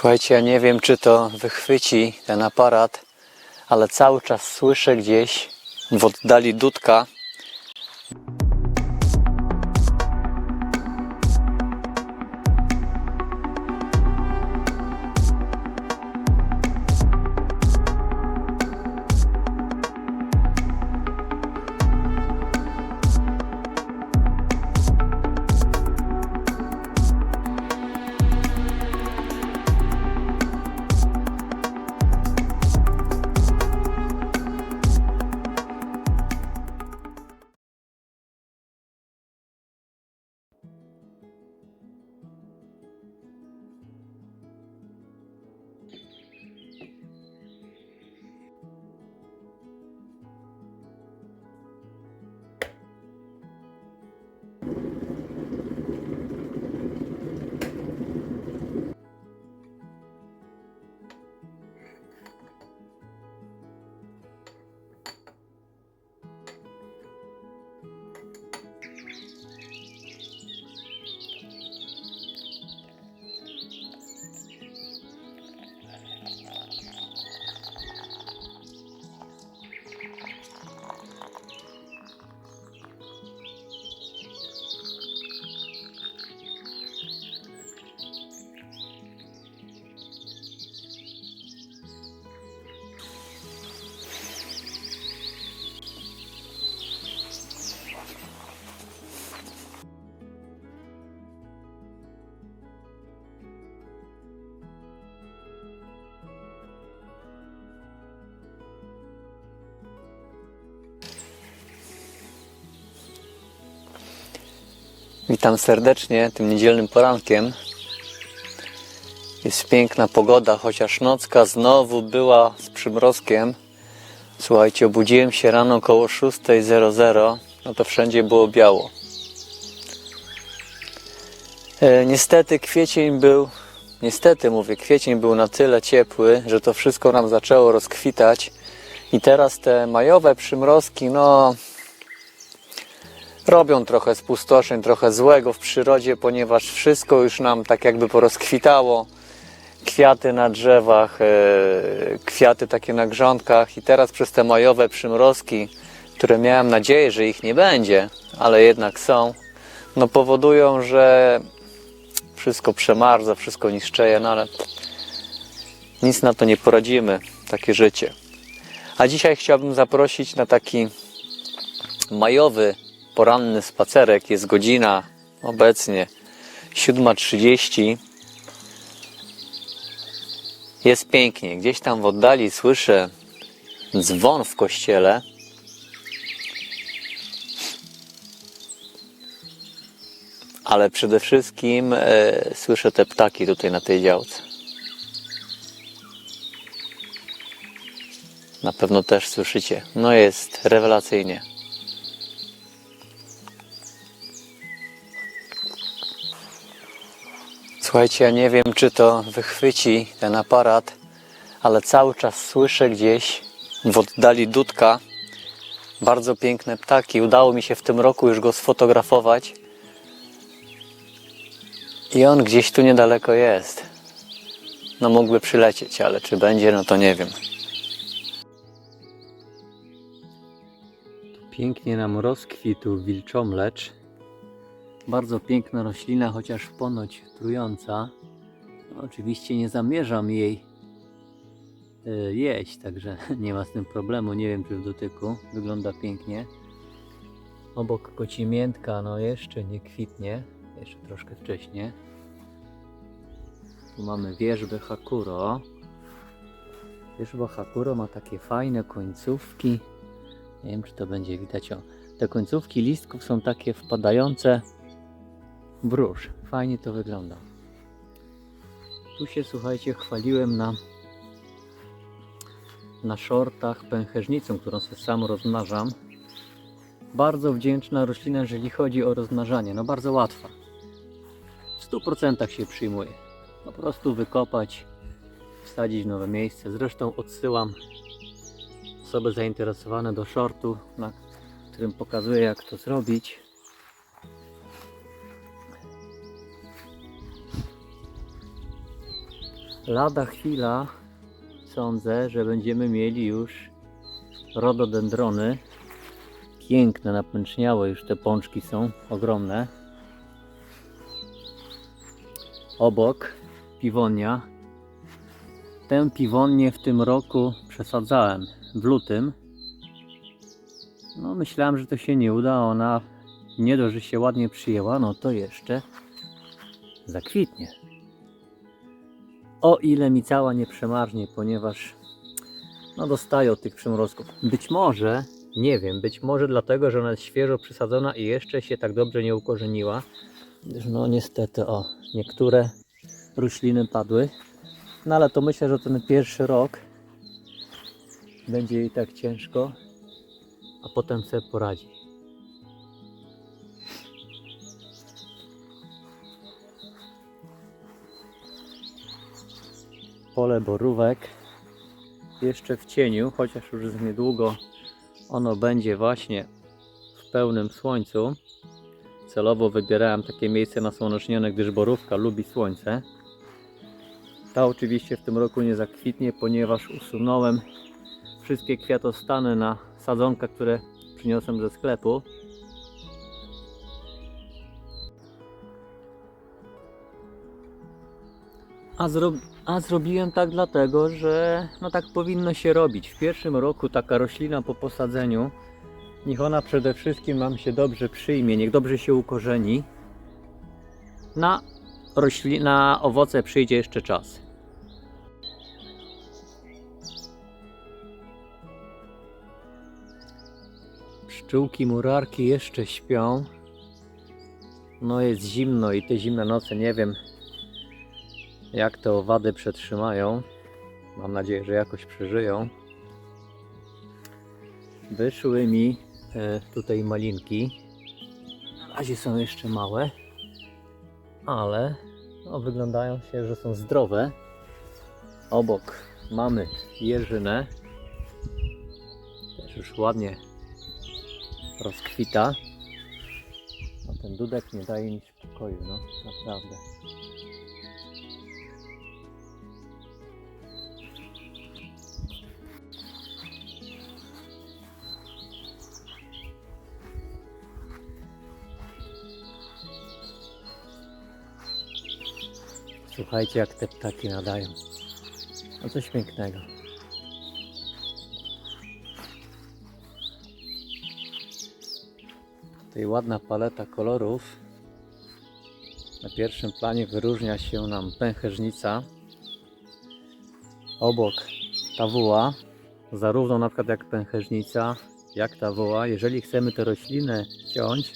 Słuchajcie, ja nie wiem, czy to wychwyci ten aparat, ale cały czas słyszę gdzieś w oddali dudka. Witam serdecznie tym niedzielnym porankiem. Jest piękna pogoda, chociaż nocka znowu była z przymrozkiem. Słuchajcie, obudziłem się rano około 6.00, no to wszędzie było biało. E, niestety kwiecień był, niestety mówię, kwiecień był na tyle ciepły, że to wszystko nam zaczęło rozkwitać. I teraz te majowe przymrozki, no robią trochę spustoszeń, trochę złego w przyrodzie, ponieważ wszystko już nam tak jakby porozkwitało. Kwiaty na drzewach, e, kwiaty takie na grządkach i teraz przez te majowe przymrozki, które miałem nadzieję, że ich nie będzie, ale jednak są, no powodują, że wszystko przemarza, wszystko niszczeje, no ale nic na to nie poradzimy, takie życie. A dzisiaj chciałbym zaprosić na taki majowy poranny spacerek. Jest godzina obecnie 7.30. Jest pięknie. Gdzieś tam w oddali słyszę dzwon w kościele. Ale przede wszystkim e, słyszę te ptaki tutaj na tej działce. Na pewno też słyszycie. No jest rewelacyjnie. Słuchajcie, ja nie wiem, czy to wychwyci ten aparat, ale cały czas słyszę gdzieś w oddali dudka bardzo piękne ptaki. Udało mi się w tym roku już go sfotografować. I on gdzieś tu niedaleko jest. No mógłby przylecieć, ale czy będzie, no to nie wiem. Pięknie nam rozkwitł wilczomlecz. Bardzo piękna roślina, chociaż ponoć trująca. No, oczywiście nie zamierzam jej e, jeść, także nie ma z tym problemu. Nie wiem, czy w dotyku wygląda pięknie. Obok kocimiętka, no jeszcze nie kwitnie, jeszcze troszkę wcześniej. Tu mamy wierzbę Hakuro. Wierzba Hakuro ma takie fajne końcówki. Nie wiem, czy to będzie widać. O, te końcówki listków są takie wpadające róż. Fajnie to wygląda. Tu się, słuchajcie, chwaliłem na na shortach pęchernicą, którą sobie sam rozmnażam. Bardzo wdzięczna roślina, jeżeli chodzi o rozmnażanie. No bardzo łatwa. W 100% się przyjmuje. Po prostu wykopać, wsadzić nowe miejsce. Zresztą odsyłam osoby zainteresowane do shortu, na którym pokazuję jak to zrobić. Lada chwila sądzę, że będziemy mieli już rododendrony. Piękne, napęczniałe już te pączki są, ogromne. Obok piwonia. Tę piwonię w tym roku przesadzałem w lutym. No myślałem, że to się nie uda, ona nie dość, że się ładnie przyjęła, no to jeszcze zakwitnie. O ile mi cała nie przemarznie, ponieważ no dostaję od tych przymrozków. Być może, nie wiem, być może dlatego, że ona jest świeżo przysadzona i jeszcze się tak dobrze nie ukorzeniła. No niestety, o, niektóre rośliny padły. No ale to myślę, że ten pierwszy rok będzie jej tak ciężko, a potem sobie poradzi. Pole borówek jeszcze w cieniu, chociaż już niedługo ono będzie właśnie w pełnym słońcu. Celowo wybierałem takie miejsce nasłonecznione, gdyż borówka lubi słońce. Ta oczywiście w tym roku nie zakwitnie, ponieważ usunąłem wszystkie kwiatostany na sadzonka, które przyniosłem ze sklepu. A, zro... A zrobiłem tak dlatego, że no tak powinno się robić. W pierwszym roku taka roślina po posadzeniu, niech ona przede wszystkim nam się dobrze przyjmie, niech dobrze się ukorzeni. Na, rośli... na owoce przyjdzie jeszcze czas. Pszczółki murarki jeszcze śpią. No jest zimno i te zimne noce nie wiem jak te owady przetrzymają. Mam nadzieję, że jakoś przeżyją. Wyszły mi e, tutaj malinki. Na razie są jeszcze małe, ale no, wyglądają się, że są zdrowe. Obok mamy jeżynę. Też już ładnie rozkwita. No, ten dudek nie daje mi spokoju, no naprawdę. Słuchajcie, jak te ptaki nadają. No coś pięknego. Tutaj ładna paleta kolorów. Na pierwszym planie wyróżnia się nam pęcherzyca. Obok tawuła. Zarówno na przykład jak pęcherzyca, jak tawuła. Jeżeli chcemy te rośliny ciąć,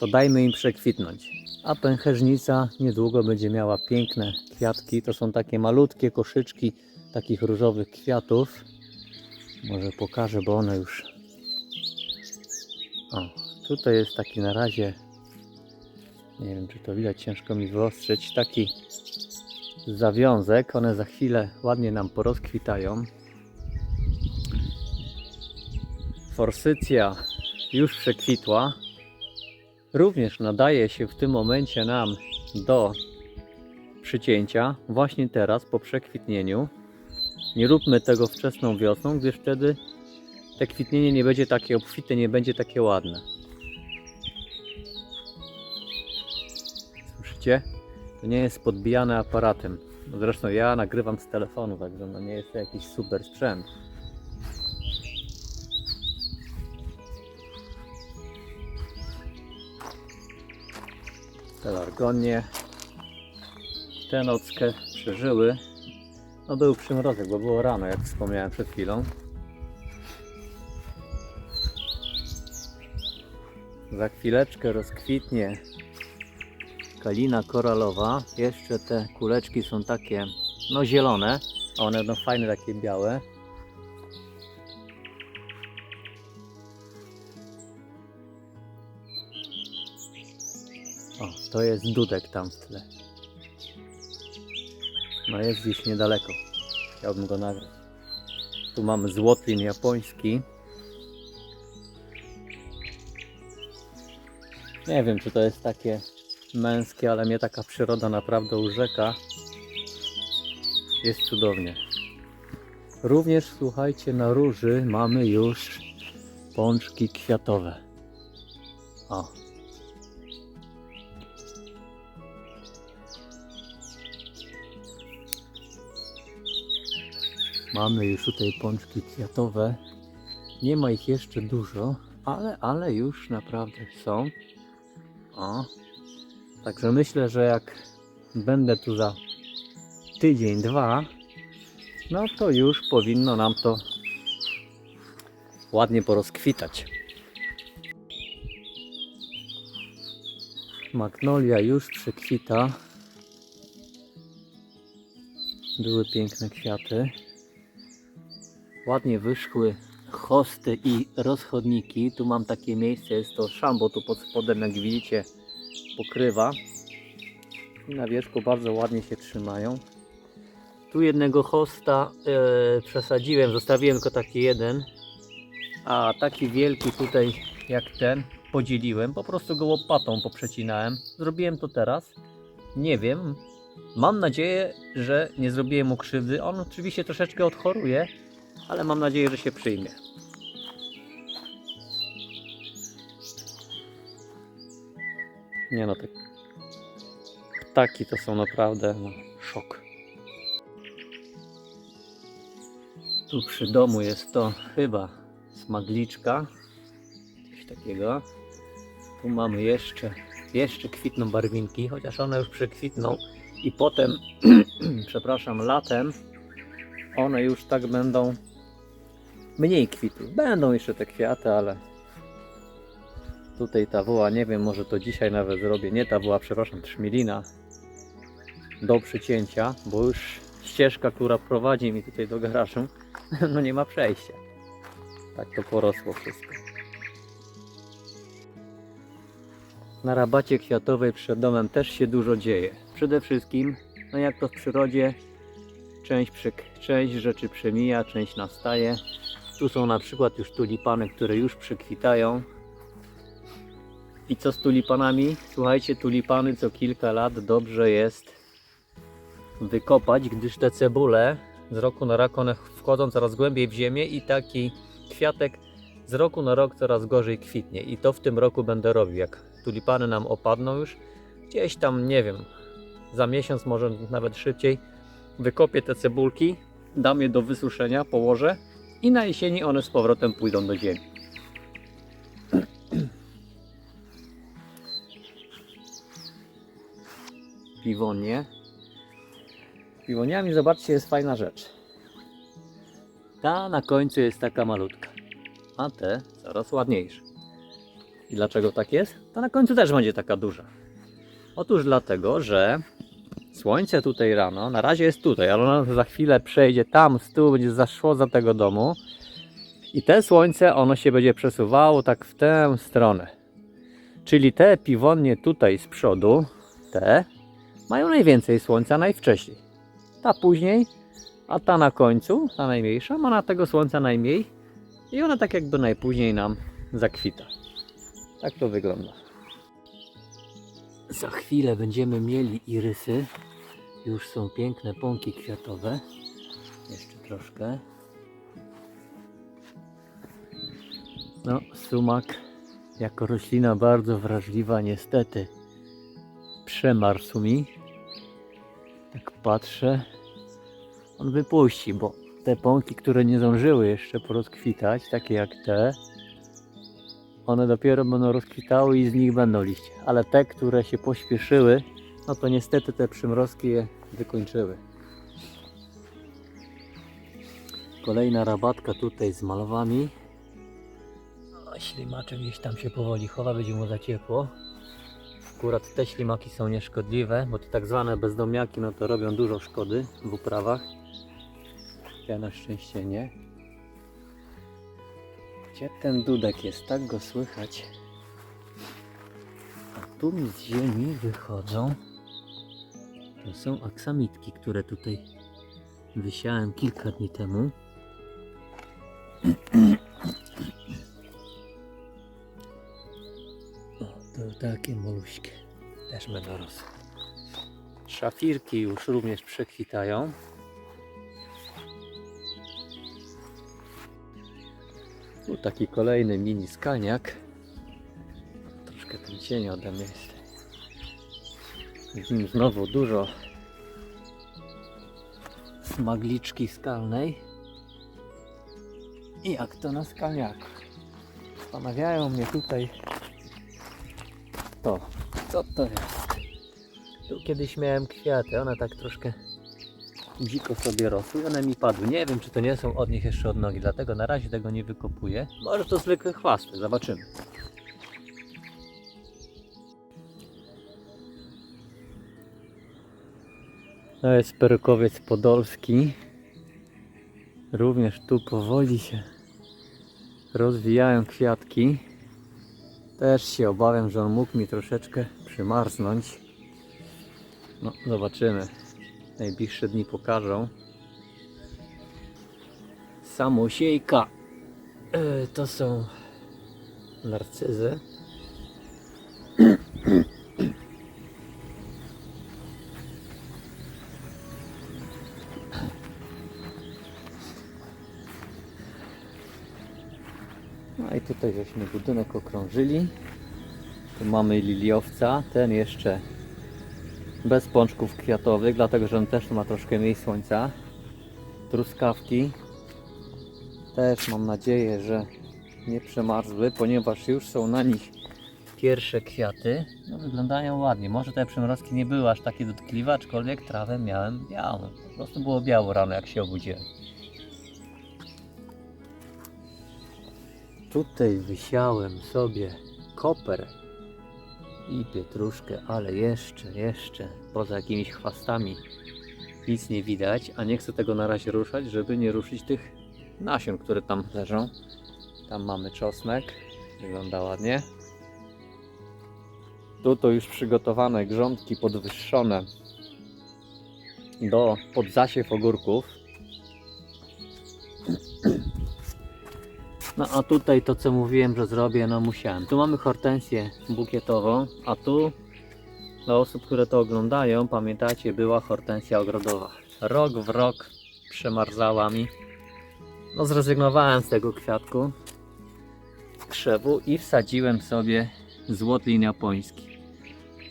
to dajmy im przekwitnąć. A pęcherzyca niedługo będzie miała piękne kwiatki. To są takie malutkie koszyczki takich różowych kwiatów. Może pokażę, bo one już. O, tutaj jest taki na razie. Nie wiem, czy to widać, ciężko mi wyostrzyć. Taki zawiązek. One za chwilę ładnie nam porozkwitają. Forsycja już przekwitła również nadaje się w tym momencie nam do przycięcia właśnie teraz po przekwitnieniu. Nie róbmy tego wczesną wiosną, gdyż wtedy te kwitnienie nie będzie takie obfite, nie będzie takie ładne. Słyszycie? To nie jest podbijane aparatem. Zresztą ja nagrywam z telefonu, także no nie jest to jakiś super sprzęt. Pelargonie. Tę nockę przeżyły. No był przymrozek, bo było rano, jak wspomniałem przed chwilą. Za chwileczkę rozkwitnie kalina koralowa. Jeszcze te kuleczki są takie, no zielone, a one będą fajne, takie białe. To jest dudek tam w tle. No jest gdzieś niedaleko. Chciałbym go nagrać. Tu mamy złotlin japoński. Nie wiem, czy to jest takie męskie, ale mnie taka przyroda naprawdę urzeka. Jest cudownie. Również słuchajcie, na róży mamy już pączki kwiatowe. O. Mamy już tutaj pączki kwiatowe. Nie ma ich jeszcze dużo, ale, ale już naprawdę są. O. Także myślę, że jak będę tu za tydzień, dwa, no to już powinno nam to ładnie porozkwitać. Magnolia już przekwita. Były piękne kwiaty. Ładnie wyszły hosty i rozchodniki. Tu mam takie miejsce, jest to szambo tu pod spodem, jak widzicie, pokrywa. I na wierzchu bardzo ładnie się trzymają. Tu jednego hosta e, przesadziłem, zostawiłem tylko taki jeden, a taki wielki tutaj jak ten podzieliłem, po prostu go łopatą poprzecinałem. Zrobiłem to teraz. Nie wiem. Mam nadzieję, że nie zrobiłem mu krzywdy. On oczywiście troszeczkę odchoruje, ale mam nadzieję, że się przyjmie. Nie no, te ptaki to są naprawdę no, szok. Tu przy domu jest to chyba smagliczka. Coś takiego. Tu mamy jeszcze, jeszcze kwitną barwinki, chociaż one już przekwitną. I potem, przepraszam, latem one już tak będą mniej kwitły. Będą jeszcze te kwiaty, ale tutaj ta woła, nie wiem, może to dzisiaj nawet zrobię. Nie ta woła, przepraszam, trzmielina do przycięcia, bo już ścieżka, która prowadzi mi tutaj do garażu, no nie ma przejścia. Tak to porosło wszystko. Na rabacie kwiatowej przed domem też się dużo dzieje. Przede wszystkim, no jak to w przyrodzie, część, część rzeczy przemija, część nastaje. Tu są na przykład już tulipany, które już przekwitają. I co z tulipanami? Słuchajcie, tulipany co kilka lat dobrze jest wykopać, gdyż te cebule z roku na rok one wchodzą coraz głębiej w ziemię i taki kwiatek z roku na rok coraz gorzej kwitnie. I to w tym roku będę robił. Jak tulipany nam opadną już, gdzieś tam, nie wiem, za miesiąc, może nawet szybciej, wykopię te cebulki, dam je do wysuszenia, położę i na jesieni one z powrotem pójdą do ziemi. Piwonie. Piwoniami, zobaczcie, jest fajna rzecz. Ta na końcu jest taka malutka, a te coraz ładniejsze. I dlaczego tak jest? Ta na końcu też będzie taka duża. Otóż dlatego, że słońce tutaj rano, na razie jest tutaj, ale ono za chwilę przejdzie tam, z tyłu, będzie zaszło za tego domu. I te słońce, ono się będzie przesuwało tak w tę stronę. Czyli te piwonie tutaj z przodu, te, mają najwięcej słońca najwcześniej. Ta później, a ta na końcu, ta najmniejsza, ma na tego słońca najmniej i ona tak jakby najpóźniej nam zakwita. Tak to wygląda. Za chwilę będziemy mieli irysy. Już są piękne pąki kwiatowe. Jeszcze troszkę. No, sumak jako roślina bardzo wrażliwa niestety przemarzł mi. Tak patrzę. On wypuści, bo te pąki, które nie zdążyły jeszcze porozkwitać, takie jak te, one dopiero będą rozkwitały i z nich będą liście. Ale te, które się pośpieszyły, no to niestety te przymrozki je wykończyły. Kolejna rabatka tutaj z malowami. O, gdzieś tam się powoli chowa, będzie mu za ciepło. Akurat te ślimaki są nieszkodliwe, bo te tak zwane bezdomiaki no to robią dużo szkody w uprawach. Ja na szczęście nie. Gdzie ten dudek jest? Tak go słychać. A tu mi z ziemi wychodzą. To są aksamitki, które tutaj wysiałem kilka dni temu. O, to takie maluśkie. Też będą rosły. Szafirki już również przekwitają. Tu taki kolejny mini skaniak. Troszkę ten cień ode mnie jest. W nim znowu dużo smagliczki skalnej. I jak to na skalniaku. Zastanawiają mnie tutaj to, co to jest. Tu kiedyś miałem kwiaty, one tak troszkę dziko sobie rosły, one mi padły. Nie wiem, czy to nie są od nich jeszcze od nogi, dlatego na razie tego nie wykopuję. Może to zwykłe chwasty, zobaczymy. To jest perukowiec podolski. Również tu powoli się rozwijają kwiatki. Też się obawiam, że on mógł mi troszeczkę przymarznąć. No, zobaczymy. Najbliższe dni pokażą. Samosiejka. E, To są narcyzy. Tutaj żeśmy budynek okrążyli. Tu mamy liliowca, ten jeszcze bez pączków kwiatowych, dlatego że on też ma troszkę mniej słońca. Truskawki też mam nadzieję, że nie przemarzły, ponieważ już są na nich pierwsze kwiaty. No, wyglądają ładnie. Może te przymrozki nie były aż takie dotkliwe, aczkolwiek trawę miałem białą. Po prostu było biało rano, jak się obudziłem. Tutaj wysiałem sobie koper i pietruszkę, ale jeszcze, jeszcze poza jakimiś chwastami nic nie widać, a nie chcę tego na razie ruszać, żeby nie ruszyć tych nasion, które tam leżą. Tam mamy czosnek, wygląda ładnie. Tu to już przygotowane grządki podwyższone do pod zasiew ogórków. No a tutaj to co mówiłem, że zrobię, no musiałem. Tu mamy hortensję bukietową, a tu dla osób, które to oglądają, pamiętacie, była hortensja ogrodowa. Rok w rok przemarzała mi. No zrezygnowałem z tego kwiatku krzewu i wsadziłem sobie złotlin japoński.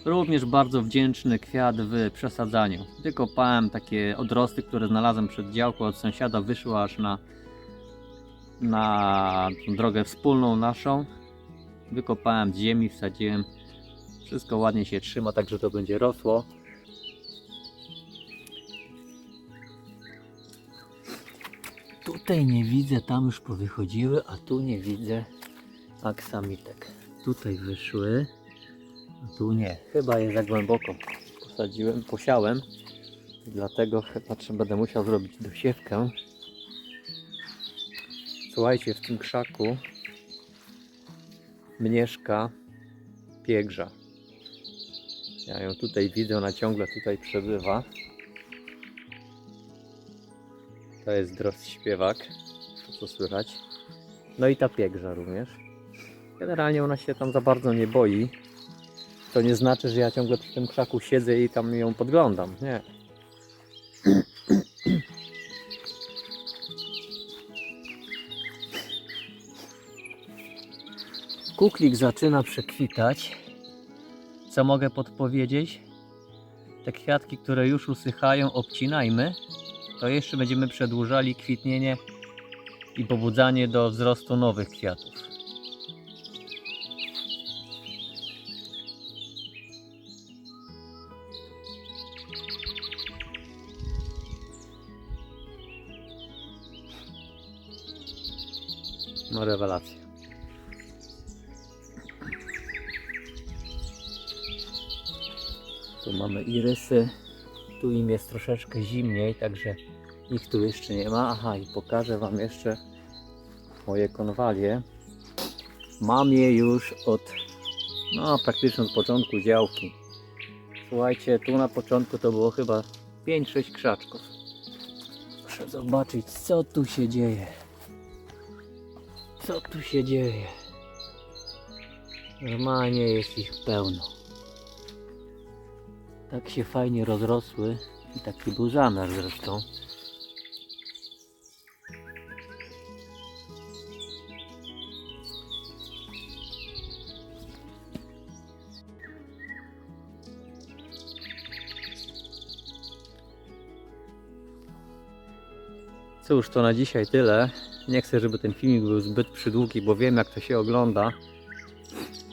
Również bardzo wdzięczny kwiat w przesadzaniu. Wykopałem takie odrosty, które znalazłem przed działką od sąsiada, wyszło aż na na drogę wspólną naszą. Wykopałem ziemi, wsadziłem. Wszystko ładnie się trzyma, także to będzie rosło. Tutaj nie widzę, tam już powychodziły, a tu nie widzę aksamitek. Tutaj wyszły, a tu nie. Chyba je za głęboko posadziłem, posiałem. Dlatego chyba trzeba będę musiał zrobić dosiewkę. Słuchajcie, w tym krzaku mieszka piegrza. Ja ją tutaj widzę, ona ciągle tutaj przebywa. To jest drost śpiewak, to co słychać. No i ta piegrza również. Generalnie ona się tam za bardzo nie boi. To nie znaczy, że ja ciągle przy tym krzaku siedzę i tam ją podglądam. Nie. Kuklik zaczyna przekwitać. Co mogę podpowiedzieć? Te kwiatki, które już usychają, obcinajmy. To jeszcze będziemy przedłużali kwitnienie i pobudzanie do wzrostu nowych kwiatów. No rewelacja. Tu mamy irysy. Tu im jest troszeczkę zimniej, także ich tu jeszcze nie ma. Aha, i pokażę Wam jeszcze moje konwalie. Mam je już od, no praktycznie od początku działki. Słuchajcie, tu na początku to było chyba 5-6 krzaczków. Muszę zobaczyć, co tu się dzieje. Co tu się dzieje? Normalnie jest ich pełno tak się fajnie rozrosły i taki był zamiar zresztą. Cóż, to na dzisiaj tyle. Nie chcę, żeby ten filmik był zbyt przydługi, bo wiem jak to się ogląda.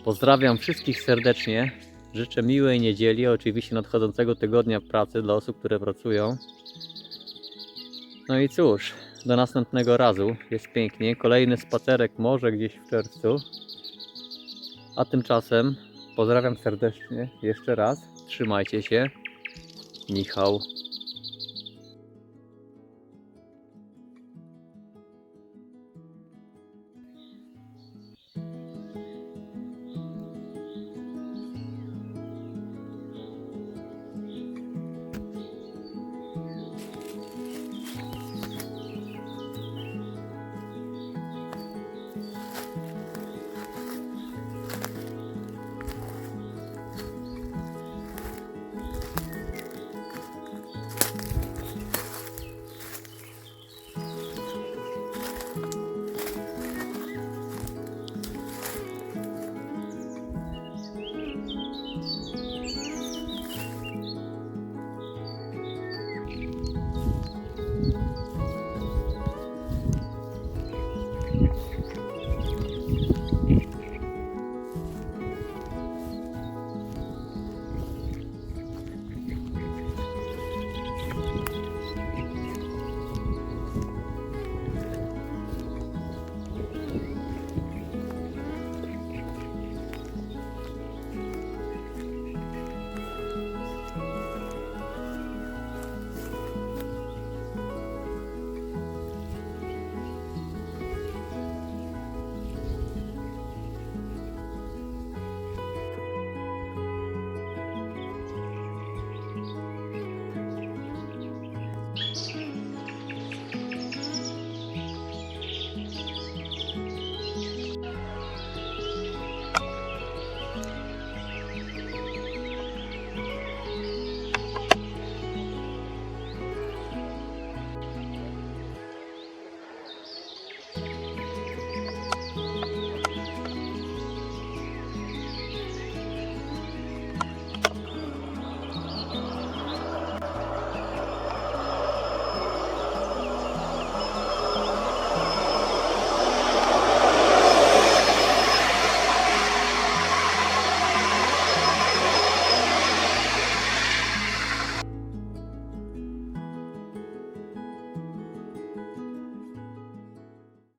Pozdrawiam wszystkich serdecznie. Życzę miłej niedzieli, oczywiście nadchodzącego tygodnia pracy dla osób, które pracują. No i cóż, do następnego razu. Jest pięknie. Kolejny spacerek może gdzieś w czerwcu. A tymczasem pozdrawiam serdecznie jeszcze raz. Trzymajcie się. Michał